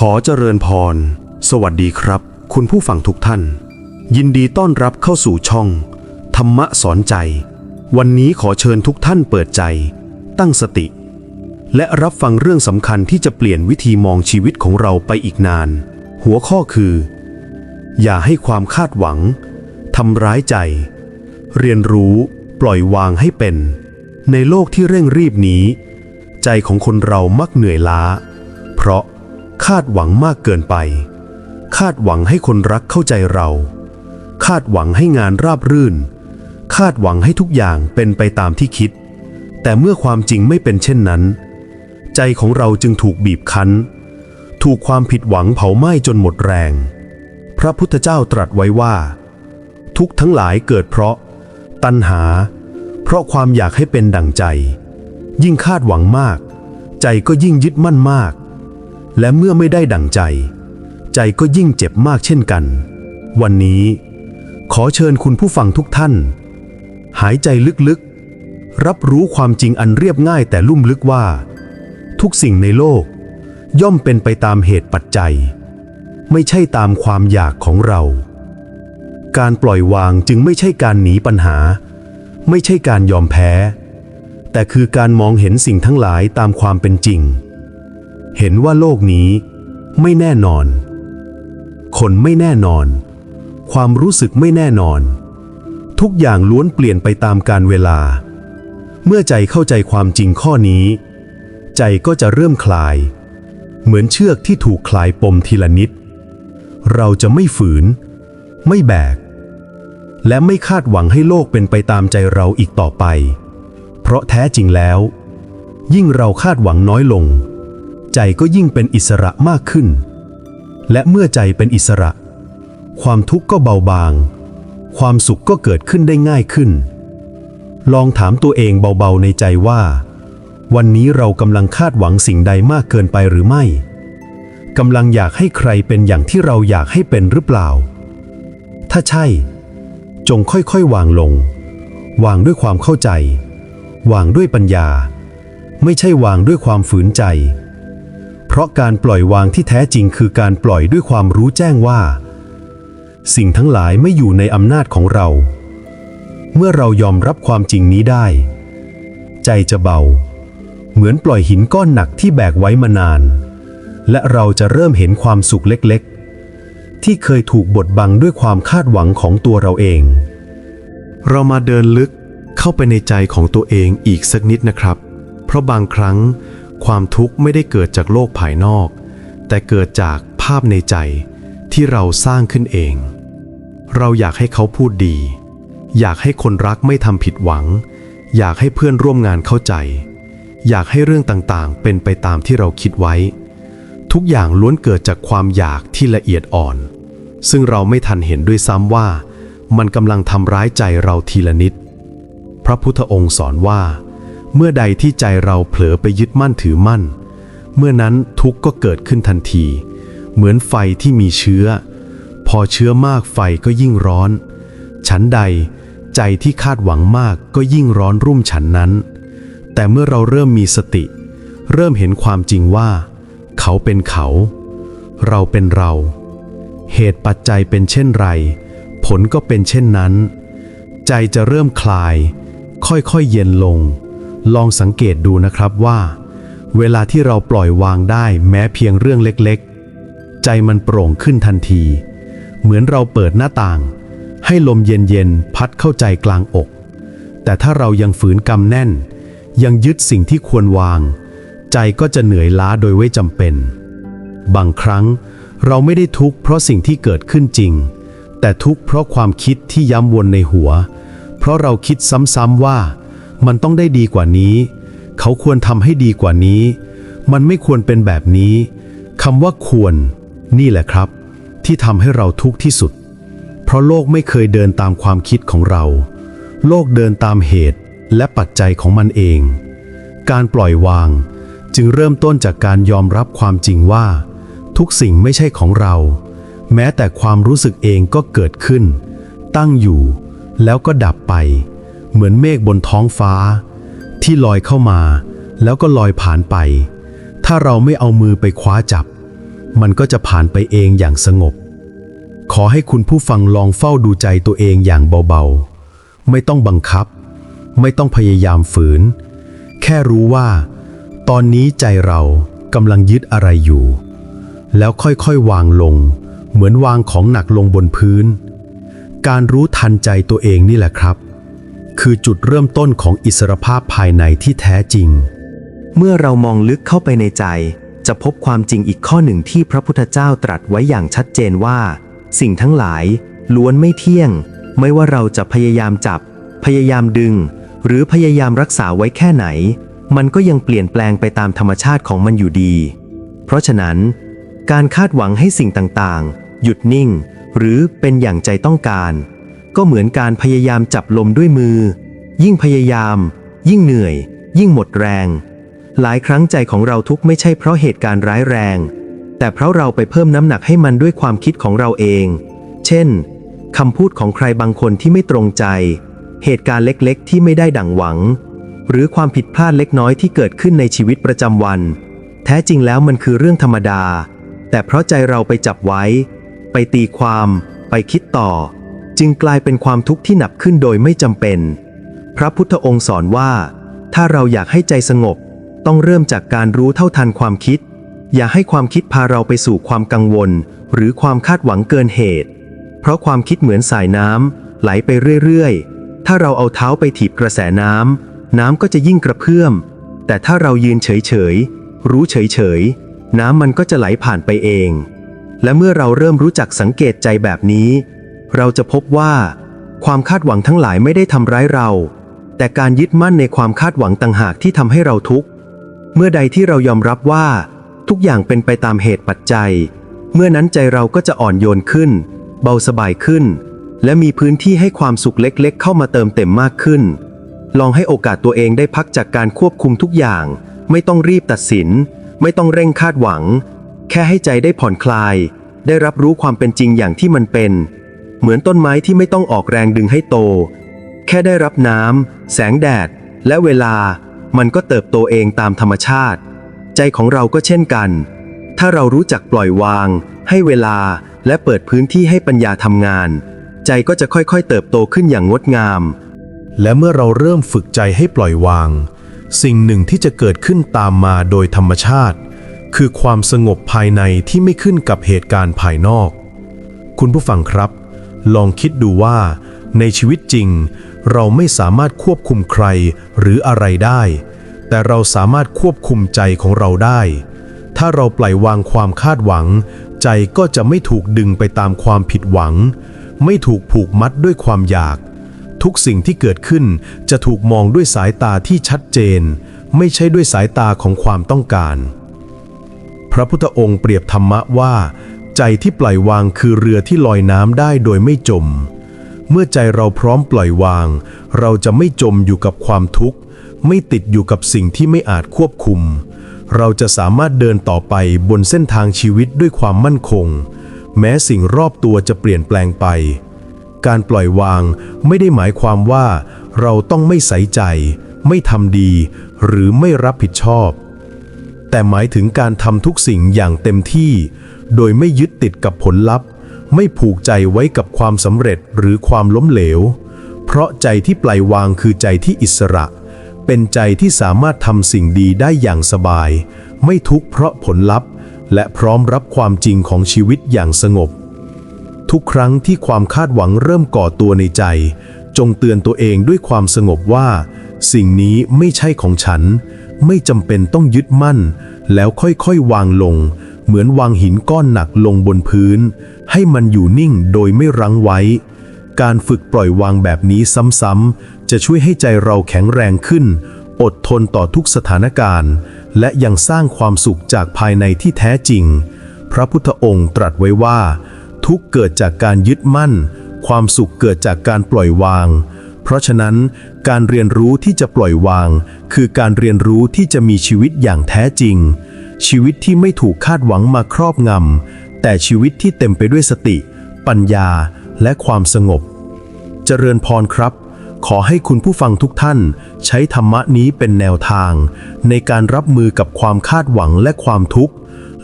ขอเจริญพร สวัสดีครับ คุณผู้ฟังทุกท่าน ยินดีต้อนรับเข้าสู่ช่อง ธรรมะสอนใจ วันนี้ขอเชิญทุกท่านเปิดใจ ตั้งสติ และรับฟังเรื่องสำคัญที่จะเปลี่ยนวิธีมองชีวิตของเราไปอีกนาน หัวข้อคือ อย่าให้ความคาดหวังทำร้ายใจ เรียนรู้ปล่อยวางให้เป็น ในโลกที่เร่งรีบนี้ ใจของคนเรามักเหนื่อยล้า เพราะ คาดหวังมากเกินไป คาดหวังให้คนรักเข้าใจเรา คาดหวังให้งานราบรื่น คาดหวังให้ทุกอย่างเป็นไปตามที่คิด แต่เมื่อความจริงไม่เป็นเช่นนั้น ใจของเราจึงถูกบีบคั้น ถูกความผิดหวังเผาไหม้จนหมดแรง พระพุทธเจ้าตรัสไว้ว่า ทุกทั้งหลายเกิดเพราะ ตัณหา เพราะความอยากให้เป็นดั่งใจ ยิ่งคาดหวังมาก ใจก็ยิ่งยึดมั่นมาก และเมื่อไม่ได้ดั่งใจ ใจก็ยิ่งเจ็บมากเช่นกัน วันนี้ ขอเชิญคุณผู้ฟังทุกท่าน หายใจลึกๆ รับรู้ความจริงอันเรียบง่ายแต่ลุ่มลึกว่า ทุกสิ่งในโลก ย่อมเป็นไปตามเหตุปัจจัย ไม่ใช่ตามความอยากของเรา การปล่อยวางจึงไม่ใช่การหนีปัญหา ไม่ใช่การยอมแพ้ แต่คือการมองเห็นสิ่งทั้งหลายตามความเป็นจริง เห็นว่าโลกนี้ไม่แน่นอน คนไม่แน่นอน ความรู้สึกไม่แน่นอน ทุกอย่างล้วนเปลี่ยนไปตามการเวลา เมื่อใจเข้าใจความจริงข้อนี้ ใจก็จะเริ่มคลาย เหมือนเชือกที่ถูกคลายปมทีละนิด เราจะไม่ฝืน ไม่แบก และไม่คาดหวังให้โลกเป็นไปตามใจเราอีกต่อไป เพราะแท้จริงแล้ว ยิ่งเราคาดหวังน้อยลง ใจก็ยิ่งเป็นอิสระมากขึ้น และเมื่อใจเป็นอิสระ ความทุกข์ก็เบาบาง ความสุขก็เกิดขึ้นได้ง่ายขึ้น ลองถามตัวเองเบาๆในใจว่า วันนี้เรากำลังคาดหวังสิ่งใดมากเกินไปหรือไม่กำลังอยากให้ใครเป็นอย่างที่เราอยากให้เป็นหรือเปล่า ถ้าใช่ จงค่อยๆ วางลง วางด้วยความเข้าใจ วางด้วยปัญญา ไม่ใช่วางด้วยความฝืนใจ ราะการปล่อยวางที่แท้จริงคือการปล่อยด้วยความรู้แจ้งว่า สิ่งทั้งหลายไม่อยู่ในอำนาจของเรา เมื่อเรายอมรับความจริงนี้ได้ ใจจะเบา เหมือนปล่อยหินก้อนหนักที่แบกไว้มานาน และเราจะเริ่มเห็นความสุขเล็กๆ ที่เคยถูกบดบังด้วยความคาดหวังของตัวเราเอง เรามาเดินลึกเข้าไปในใจของตัวเองอีกสักนิดนะครับ เพราะบางครั้ง ความทุกข์ไม่ได้เกิดจากโลกภายนอก แต่เกิดจากภาพในใจที่เราสร้างขึ้นเอง เราอยากให้เขาพูดดี อยากให้คนรักไม่ทำผิดหวัง อยากให้เพื่อนร่วมงานเข้าใจ อยากให้เรื่องต่างๆ เป็นไปตามที่เราคิดไว้ ทุกอย่างล้วนเกิดจากความอยากที่ละเอียดอ่อน ซึ่งเราไม่ทันเห็นด้วยซ้ำว่า มันกำลังทำร้ายใจเราทีละนิด พระพุทธองค์สอนว่า เมื่อใดที่ใจเราเผลอไปยึดมั่นถือมั่น เมื่อนั้นทุกข์ก็เกิดขึ้นทันที เหมือนไฟที่มีเชื้อ พอเชื้อมากไฟก็ยิ่งร้อน ฉันใดใจที่คาดหวังมากก็ยิ่งร้อนรุ่มฉันนั้น แต่เมื่อเราเริ่มมีสติ เริ่มเห็นความจริงว่า เขาเป็นเขา เราเป็นเรา เหตุปัจจัยเป็นเช่นไร ผลก็เป็นเช่นนั้น ใจจะเริ่มคลาย ค่อยๆเย็นลง ลองสังเกตดูนะครับว่า เวลาที่เราปล่อยวางได้แม้เพียงเรื่องเล็กๆ ใจมันโปร่งขึ้นทันที เหมือนเราเปิดหน้าต่าง ให้ลมเย็นๆ พัดเข้าใจกลางอก แต่ถ้าเรายังฝืนกำแน่น ยังยึดสิ่งที่ควรวาง ใจก็จะเหนื่อยล้าโดยไม่จำเป็น บางครั้งเราไม่ได้ทุกข์เพราะสิ่งที่เกิดขึ้นจริง แต่ทุกข์เพราะความคิดที่ย้ำวนในหัว เพราะเราคิดซ้ำๆว่า มันต้องได้ดีกว่านี้ เขาควรทำให้ดีกว่านี้ มันไม่ควรเป็นแบบนี้คำว่าควร นี่แหละครับ ที่ทำให้เราทุกข์ที่สุด เพราะโลกไม่เคยเดินตามความคิดของเรา โลกเดินตามเหตุและปัจจัยของมันเอง การปล่อยวาง จึงเริ่มต้นจากการยอมรับความจริงว่า ทุกสิ่งไม่ใช่ของเรา แม้แต่ความรู้สึกเองก็เกิดขึ้น ตั้งอยู่ แล้วก็ดับไป เหมือนเมฆบนท้องฟ้า ที่ลอยเข้ามา แล้วก็ลอยผ่านไป ถ้าเราไม่เอามือไปคว้าจับ มันก็จะผ่านไปเองอย่างสงบ ขอให้คุณผู้ฟังลองเฝ้าดูใจตัวเองอย่างเบาๆ ไม่ต้องบังคับ ไม่ต้องพยายามฝืน แค่รู้ว่า ตอนนี้ใจเรากำลังยึดอะไรอยู่ แล้วค่อยๆวางลง เหมือนวางของหนักลงบนพื้น การรู้ทันใจตัวเองนี่แหละครับ คือจุดเริ่มต้นของอิสรภาพภายในที่แท้จริง เมื่อเรามองลึกเข้าไปในใจ จะพบความจริงอีกข้อหนึ่งที่พระพุทธเจ้าตรัสไว้อย่างชัดเจนว่า สิ่งทั้งหลาย ล้วนไม่เที่ยง ไม่ว่าเราจะพยายามจับ พยายามดึง หรือพยายามรักษาไว้แค่ไหน มันก็ยังเปลี่ยนแปลงไปตามธรรมชาติของมันอยู่ดี เพราะฉะนั้น การคาดหวังให้สิ่งต่างๆ หยุดนิ่ง หรือเป็นอย่างใจต้องการ ก็เหมือนการพยายามจับลมด้วยมือ ยิ่งพยายาม ยิ่งเหนื่อย ยิ่งหมดแรง หลายครั้งใจของเราทุกไม่ใช่เพราะเหตุการณ์ร้ายแรง แต่เพราะเราไปเพิ่มน้ำหนักให้มันด้วยความคิดของเราเอง เช่นคำพูดของใครบางคนที่ไม่ตรงใจ เหตุการณ์เล็กๆ ที่ไม่ได้ดั่งหวัง หรือความผิดพลาดเล็กน้อยที่เกิดขึ้นในชีวิตประจำวัน แท้จริงแล้วมันคือเรื่องธรรมดา แต่เพราะใจเราไปจับไว้ ไปตีความ ไปคิดต่อ จึงกลายเป็นความทุกข์ที่หนักขึ้นโดยไม่จำเป็น พระพุทธองค์สอนว่า ถ้าเราอยากให้ใจสงบ ต้องเริ่มจากการรู้เท่าทันความคิด อย่าให้ความคิดพาเราไปสู่ความกังวล หรือความคาดหวังเกินเหตุ เพราะความคิดเหมือนสายน้ำไหลไปเรื่อยๆ ถ้าเราเอาเท้าไปถีบกระแสน้ำน้ำก็จะยิ่งกระเพื่อม แต่ถ้าเรายืนเฉยๆ รู้เฉยๆ น้ำมันก็จะไหลผ่านไปเอง และเมื่อเราเริ่มรู้จักสังเกตใจแบบนี้ เราจะพบว่า ความคาดหวังทั้งหลายไม่ได้ทำร้ายเรา แต่การยึดมั่นในความคาดหวังต่างหากที่ทำให้เราทุกข์ เมื่อใดที่เรายอมรับว่า ทุกอย่างเป็นไปตามเหตุปัจจัย เมื่อนั้นใจเราก็จะอ่อนโยนขึ้น เบาสบายขึ้น และมีพื้นที่ให้ความสุขเล็กๆ เข้ามาเติมเต็มมากขึ้น ลองให้โอกาสตัวเองได้พักจากการควบคุมทุกอย่าง ไม่ต้องรีบตัดสิน ไม่ต้องเร่งคาดหวัง แค่ให้ใจได้ผ่อนคลาย ได้รับรู้ความเป็นจริงอย่างที่มันเป็น เหมือนต้นไม้ที่ไม่ต้องออกแรงดึงให้โต แค่ได้รับน้ำแสงแดด และเวลา มันก็เติบโตเองตามธรรมชาติ ใจของเราก็เช่นกัน ถ้าเรารู้จักปล่อยวาง ให้เวลาและเปิดพื้นที่ให้ปัญญาทำงาน ใจก็จะค่อยๆ เติบโตขึ้นอย่างงดงาม และเมื่อเราเริ่มฝึกใจให้ปล่อยวาง สิ่งหนึ่งที่จะเกิดขึ้นตามมาโดยธรรมชาติ คือความสงบภายในที่ไม่ขึ้นกับเหตุการณ์ภายนอก คุณผู้ฟังครับ ลองคิดดูว่า ในชีวิตจริง เราไม่สามารถควบคุมใครหรืออะไรได้ แต่เราสามารถควบคุมใจของเราได้ ถ้าเราปล่อยวางความคาดหวัง ใจก็จะไม่ถูกดึงไปตามความผิดหวัง ไม่ถูกผูกมัดด้วยความอยาก ทุกสิ่งที่เกิดขึ้นจะถูกมองด้วยสายตาที่ชัดเจน ไม่ใช่ด้วยสายตาของความต้องการ พระพุทธองค์เปรียบธรรมะว่า ใจที่ปล่อยวางคือเรือที่ลอยน้ำได้โดยไม่จม เมื่อใจเราพร้อมปล่อยวาง เราจะไม่จมอยู่กับความทุกข์ ไม่ติดอยู่กับสิ่งที่ไม่อาจควบคุม เราจะสามารถเดินต่อไปบนเส้นทางชีวิตด้วยความมั่นคง แม้สิ่งรอบตัวจะเปลี่ยนแปลงไป การปล่อยวางไม่ได้หมายความว่า เราต้องไม่ใส่ใจ ไม่ทำดี หรือไม่รับผิดชอบ แต่หมายถึงการทำทุกสิ่งอย่างเต็มที่ โดยไม่ยึดติดกับผลลัพธ์ ไม่ผูกใจไว้กับความสำเร็จหรือความล้มเหลว เพราะใจที่ปล่อยวางคือใจที่อิสระ เป็นใจที่สามารถทำสิ่งดีได้อย่างสบาย ไม่ทุกข์เพราะผลลัพธ์ และพร้อมรับความจริงของชีวิตอย่างสงบ ทุกครั้งที่ความคาดหวังเริ่มก่อตัวในใจ จงเตือนตัวเองด้วยความสงบว่า สิ่งนี้ไม่ใช่ของฉัน ไม่จำเป็นต้องยึดมั่น แล้วค่อยๆวางลง เหมือนวางหินก้อนหนักลงบนพื้น ให้มันอยู่นิ่งโดยไม่รั้งไว้ การฝึกปล่อยวางแบบนี้ซ้ำๆ จะช่วยให้ใจเราแข็งแรงขึ้น อดทนต่อทุกสถานการณ์ และยังสร้างความสุขจากภายในที่แท้จริง พระพุทธองค์ตรัสไว้ว่า ทุกเกิดจากการยึดมั่น ความสุขเกิดจากการปล่อยวาง เพราะฉะนั้นการเรียนรู้ที่จะปล่อยวาง คือการเรียนรู้ที่จะมีชีวิตอย่างแท้จริง ชีวิตที่ไม่ถูกคาดหวังมาครอบงำ แต่ชีวิตที่เต็มไปด้วยสติ ปัญญาและความสงบ เจริญพรครับ ขอให้คุณผู้ฟังทุกท่าน ใช้ธรรมะนี้เป็นแนวทาง ในการรับมือกับความคาดหวังและความทุกข์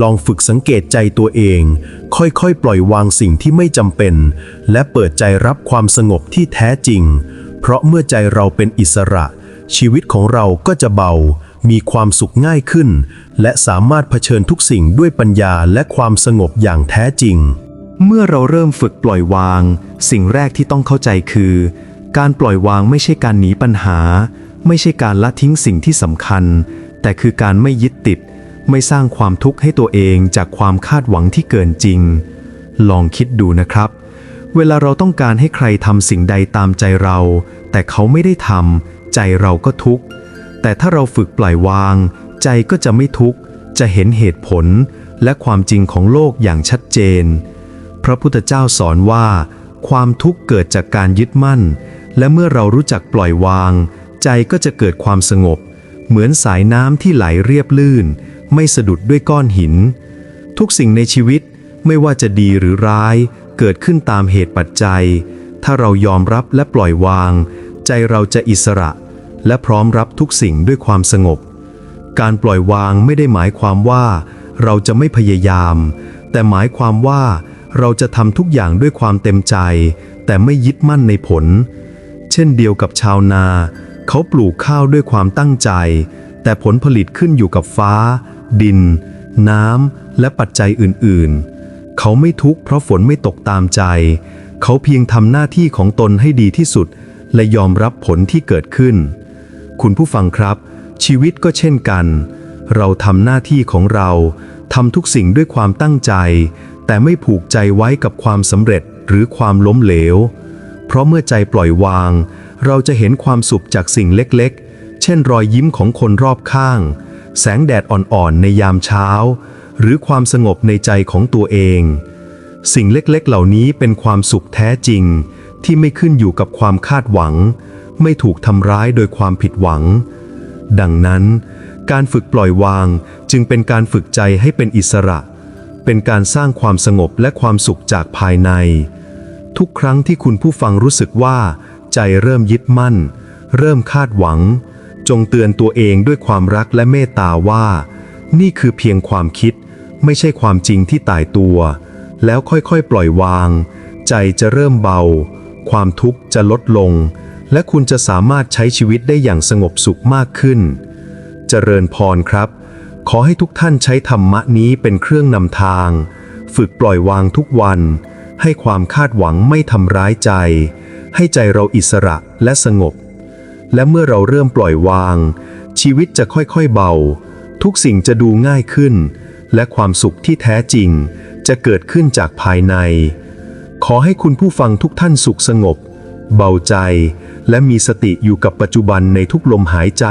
ลองฝึกสังเกตใจตัวเอง ค่อยๆ ปล่อยวางสิ่งที่ไม่จำเป็น และเปิดใจรับความสงบที่แท้จริง เพราะเมื่อใจเราเป็นอิสระ ชีวิตของเราก็จะเบา มีความสุขง่ายขึ้น และสามารถเผชิญทุกสิ่งด้วยปัญญาและความสงบอย่างแท้จริง เมื่อเราเริ่มฝึกปล่อยวาง สิ่งแรกที่ต้องเข้าใจคือ การปล่อยวางไม่ใช่การหนีปัญหา ไม่ใช่การละทิ้งสิ่งที่สำคัญ แต่คือการไม่ยึดติด ไม่สร้างความทุกข์ให้ตัวเองจากความคาดหวังที่เกินจริง ลองคิดดูนะครับ เวลาเราต้องการให้ใครทำสิ่งใดตามใจเรา แต่เขาไม่ได้ทำใจเราก็ทุกข์ แต่ถ้าเราฝึกปล่อยวาง ใจก็จะไม่ทุกข์ จะเห็นเหตุผลและความจริงของโลกอย่างชัดเจน พระพุทธเจ้าสอนว่า ความทุกข์เกิดจากการยึดมั่น และเมื่อเรารู้จักปล่อยวาง ใจก็จะเกิดความสงบ เหมือนสายน้ำที่ไหลเรียบลื่น ไม่สะดุดด้วยก้อนหิน ทุกสิ่งในชีวิตไม่ว่าจะดีหรือร้าย เกิดขึ้นตามเหตุปัจจัย ถ้าเรายอมรับและปล่อยวาง ใจเราจะอิสระ และพร้อมรับทุกสิ่งด้วยความสงบ การปล่อยวางไม่ได้หมายความว่า เราจะไม่พยายาม แต่หมายความว่า เราจะทำทุกอย่างด้วยความเต็มใจ แต่ไม่ยึดมั่นในผล เช่นเดียวกับชาวนา เขาปลูกข้าวด้วยความตั้งใจ แต่ผลผลิตขึ้นอยู่กับฟ้า ดิน น้ำและปัจจัยอื่นๆ เขาไม่ทุกข์เพราะฝนไม่ตกตามใจ เขาเพียงทำหน้าที่ของตนให้ดีที่สุด และยอมรับผลที่เกิดขึ้น คุณผู้ฟังครับ ชีวิตก็เช่นกัน เราทำหน้าที่ของเราทำทุกสิ่งด้วยความตั้งใจ แต่ไม่ผูกใจไว้กับความสำเร็จหรือความล้มเหลว เพราะเมื่อใจปล่อยวาง เราจะเห็นความสุขจากสิ่งเล็กๆ เช่นรอยยิ้มของคนรอบข้าง แสงแดดอ่อนๆ ในยามเช้า หรือความสงบในใจของตัวเอง สิ่งเล็กๆ เหล่านี้เป็นความสุขแท้จริง ที่ไม่ขึ้นอยู่กับความคาดหวัง ไม่ถูกทำร้ายโดยความผิดหวัง ดังนั้น การฝึกปล่อยวางจึงเป็นการฝึกใจให้เป็นอิสระ เป็นการสร้างความสงบและความสุขจากภายใน ทุกครั้งที่คุณผู้ฟังรู้สึกว่า ใจเริ่มยึดมั่น เริ่มคาดหวัง จงเตือนตัวเองด้วยความรักและเมตตาว่า นี่คือเพียงความคิด ไม่ใช่ความจริงที่ตายตัว แล้วค่อยๆ ปล่อยวาง ใจจะเริ่มเบา ความทุกข์จะลดลง และคุณจะสามารถใช้ชีวิตได้อย่างสงบสุขมากขึ้น เจริญพรครับ ขอให้ทุกท่านใช้ธรรมะนี้เป็นเครื่องนำทาง ฝึกปล่อยวางทุกวัน ให้ความคาดหวังไม่ทำร้ายใจ ให้ใจเราอิสระและสงบ และเมื่อเราเริ่มปล่อยวาง ชีวิตจะค่อยๆเบา ทุกสิ่งจะดูง่ายขึ้น และความสุขที่แท้จริง จะเกิดขึ้นจากภายใน ขอให้คุณผู้ฟังทุกท่านสุขสงบ เบาใจ และมีสติอยู่กับปัจจุบันในทุกลมหายใจ